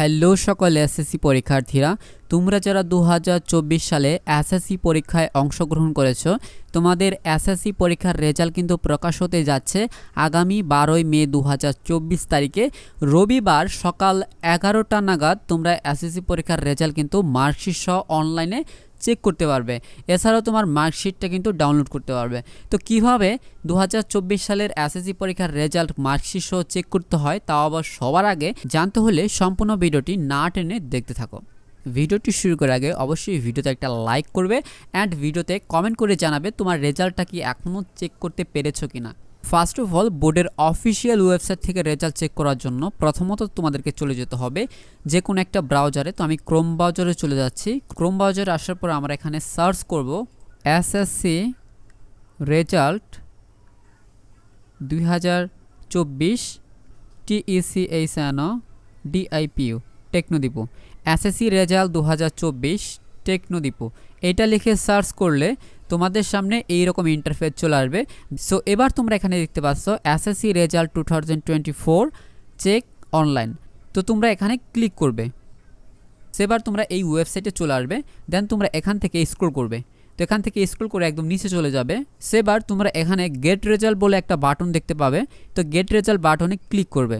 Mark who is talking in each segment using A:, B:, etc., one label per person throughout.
A: Hello সকল SSC পরীক্ষার্থীরা, তোমরা যারা দু হাজার চব্বিশ সালে এসএসসি পরীক্ষায় অংশগ্রহণ করেছ, তোমাদের এসএসসি পরীক্ষার রেজাল্ট কিন্তু প্রকাশ হতে যাচ্ছে আগামী বারোই মে দু হাজার চব্বিশ তারিখে। রবিবার সকাল এগারোটা নাগাদ তোমরা এসএসসি পরীক্ষার রেজাল্ট কিন্তু মার্কশিট সহ অনলাইনে চেক করতে পারবে। এছাড়াও তোমার মার্কশিটটা কিন্তু ডাউনলোড করতে পারবে। তো কীভাবে দু সালের এসএসসি পরীক্ষার রেজাল্ট মার্কশিট সহ চেক করতে হয়, তাও আবার সবার আগে জানতে হলে সম্পূর্ণ ভিডিওটি না টেনে দেখতে থাকো। ভিডিওটি শুরু করার আগে অবশ্যই ভিডিওতে একটা লাইক করবে অ্যান্ড ভিডিওতে কমেন্ট করে জানাবে তোমার রেজাল্টটা কি এখনও চেক করতে পেরেছ কিনা। ফার্স্ট অফ অল বোর্ডের অফিসিয়াল ওয়েবসাইট থেকে রেজাল্ট চেক করার জন্য প্রথমত তোমাদেরকে চলে যেতে হবে যে কোনো একটা ব্রাউজারে তো আমি ক্রোম ব্রাউজারে চলে যাচ্ছি। ক্রোম ব্রাউজারে আসার পর আমরা এখানে সার্চ করব এসএসসি রেজাল্ট দুই হাজার চব্বিশ টিইসিএইচ এন ডিআইপিউ টেকনোদীপু এসএসসি রেজাল্ট দু হাজার চব্বিশ টেকনোদীপু এটা লিখে সার্চ করলে তোমাদের সামনে এই রকম ইন্টারফেস চলে আসবে। সো এবার তোমরা এখানে দেখতে পাচ্ছ SSC result two thousand twenty four check online তো তোমরা এখানে ক্লিক করবে। সেবার তোমরা এই ওয়েবসাইটে চলে আসবে। দেন তোমরা এখান থেকে স্ক্রল করবে। তো এখান থেকে স্ক্রল করে একদম নিচে চলে যাবে। সেবার তোমরা এখানে গেট রেজাল্ট বলে একটা বাটন দেখতে পাবে। তো গেট রেজাল্ট বাটনে ক্লিক করবে।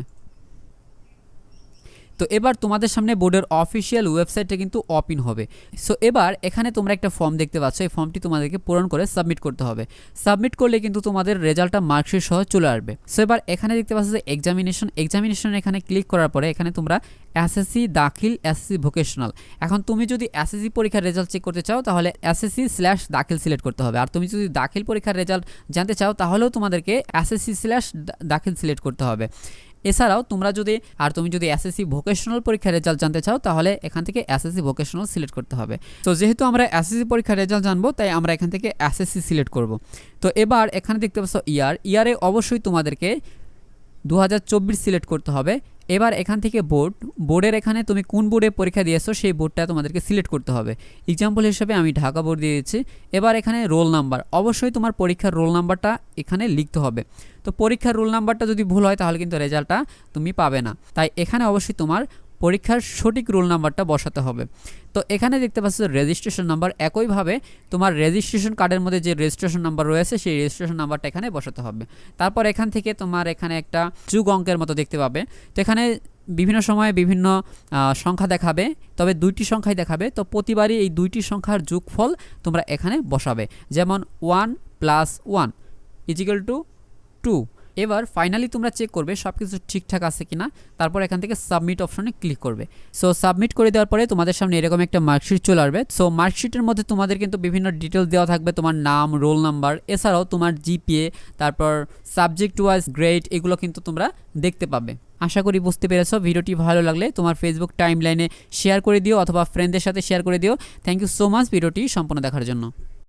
A: তো এবার তোমাদের সামনে বোর্ডের অফিসিয়াল ওয়েবসাইটটা কিন্তু ওপেন হবে। সো এবার এখানে তোমরা একটা ফর্ম দেখতে পাচ্ছ। এই ফর্মটি তোমাদেরকে পূরণ করে সাবমিট করতে হবে। সাবমিট করলে কিন্তু তোমাদের রেজাল্টটা মার্কশিট সহ চলে আসবে। সো এবার এখানে দেখতে পাচ্ছ যে এক্সামিনেশন এক্সামিনেশন এখানে ক্লিক করার পরে এখানে তোমরা এসএসসি দাখিল এসএসসি ভোকেশনাল এখন তুমি যদি এসএসসি পরীক্ষার রেজাল্ট চেক করতে চাও, তাহলে এসএসসি স্ল্যাশ দাখিল সিলেক্ট করতে হবে। আর তুমি যদি দাখিল পরীক্ষার রেজাল্ট জানতে চাও, তাহলেও তোমাদেরকে এসএসসি স্ল্যাশ দাখিল সিলেক্ট করতে হবে। এছাড়াও তোমরা যদি, আর তুমি যদি এসএসসি ভোকেশনাল পরীক্ষার রেজাল্ট জানতে চাও, তাহলে এখান থেকে এসএসসি ভোকেশনাল সিলেক্ট করতে হবে। তো যেহেতু আমরা এসএসসি পরীক্ষার রেজাল্ট জানব, তাই আমরা এখান থেকে এসএসসি সিলেক্ট করব। তো এবার এখানে দেখতে পাচ্ছ ইয়ার ইয়ারে অবশ্যই তোমাদেরকে দু হাজার চব্বিশ সিলেক্ট করতে হবে। এবার এখান থেকে বোর্ড, বোর্ডের এখানে তুমি কোন বোর্ডে পরীক্ষা দিয়েছ সেই বোর্ডটা তোমাদেরকে সিলেক্ট করতে হবে। এক্সাম্পল হিসেবে আমি ঢাকা বোর্ড দিয়ে দিচ্ছি। এবার এখানে রোল নাম্বার। অবশ্যই তোমার পরীক্ষার রোল নাম্বারটা এখানে লিখতে হবে। তো পরীক্ষার রোল নাম্বারটা যদি ভুল হয় তাহলে কিন্তু রেজাল্টটা তুমি পাবে না। তাই এখানে অবশ্যই তোমার পরীক্ষার সঠিক রোল নাম্বারটা বসাতে হবে। তো এখানে দেখতে পাচ্ছ রেজিস্ট্রেশন নাম্বার একইভাবে তোমার রেজিস্ট্রেশন কার্ডের মধ্যে যে রেজিস্ট্রেশন নাম্বার রয়েছে, সেই রেজিস্ট্রেশন নাম্বারটা এখানে বসাতে হবে। তারপর এখান থেকে তোমার এখানে একটা যুগ অঙ্কের মতো দেখতে পাবে। তো এখানে বিভিন্ন সময়ে বিভিন্ন সংখ্যা দেখাবে, তবে দুইটি সংখ্যাই দেখাবে। তো প্রতিবারই এই দুইটি সংখ্যার যোগফল তোমরা এখানে বসাবে। যেমন one plus one is equal to two এবার ফাইনালি তোমরা চেক করবে সব কিছু ঠিকঠাক আছে কিনা। তারপর এখান থেকে সাবমিট অপশনে ক্লিক করবে। সো সাবমিট করে দেওয়ার পরে তোমাদের সামনে এরকম একটা মার্কশিট চলে আসবে। সো মার্কশিটের মধ্যে তোমাদের কিন্তু বিভিন্ন ডিটেলস দেওয়া থাকবে। তোমার নাম রোল নাম্বার এছাড়াও তোমার জিপিএ তারপর সাবজেক্ট ওয়াইজ গ্রেড এগুলো কিন্তু তোমরা দেখতে পাবে। আশা করি বুঝতে পেরেছ। ভিডিওটি ভালো লাগলে তোমার ফেসবুক টাইম লাইনে শেয়ার করে দিও অথবা ফ্রেন্ডদের সাথে শেয়ার করে দিও। থ্যাংক ইউ সো মাচ ভিডিওটি সম্পূর্ণ দেখার জন্য।